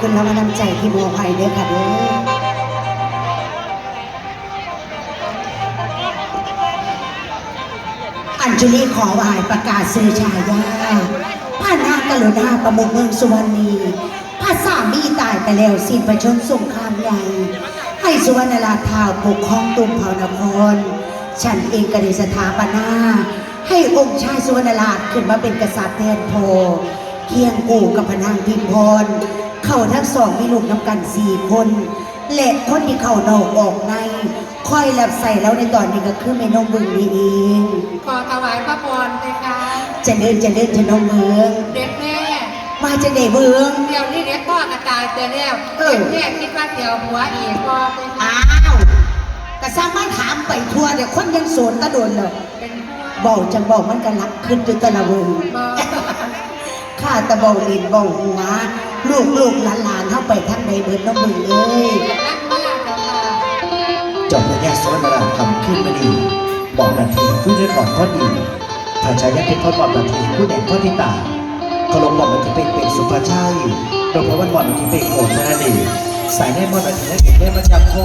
คุณรางวัลน้ำใจที่มอบให้เด้อค่ะเด้ออัญชุลีขอวายประกาศซื้อชายาพระนางกรุณาประมุขเมืองสุวรรณีพระสามีตายไปแล้วสิ้นประชนสงครามใหญ่ ให้สุวรรณราชทาวปกครองตุมเผานคร ฉันเองก็ได้สถาปนา ให้องค์ชายสุวรรณราชขึ้นมาเป็นกษัตริย์แทนโพเคียงกู่กับพนางพิมพร เขาทั้งสองมีลูกน้ำกันสี่คนและคนที่เขานอกออกในคอยรับใส่แล้วในตอนนี้ก็คือแม่นมบึงนี่เองขอถวายพระพรเลยค่ะจะเดินจะเดินจะนมเมืองเด็กแม่มาจะเดเมืองเดี๋ยวนี้เด็กพ่อกระจายเตือแล้วเออเด็กแม่คิดว่าเดี๋ยวหัวอีกพ่อเป็นอ้าวกระซ้ำมันถามไปทัวเดี๋ยวคนยังโสนตะโดนเลยเป็นหัวบอกจังบอกมันก็รักขึ้นจนตะละเวงบอ ข้าตะเบาลินเบาหัวลูกลูกหลานหลานเข้าไปทั้งในเบิดน้องมึงเอ้ยรักเจ้าค่ะเจ้าพระยาสวรรณราทำขึ้นมาดีบอกนาทีผู้เรียกก่อนข้อดีถ้าชายยักษ์เป็นทอบอกนาทีผู้แดงข้อที่ตาเขาลงบอกนาทีเป็นเป็นสุภาชัยโดยพระวันบอกนาทีเป็นโขนนาดีสายแน่มอนนาทีและเด็กแน่มาจากพ่อ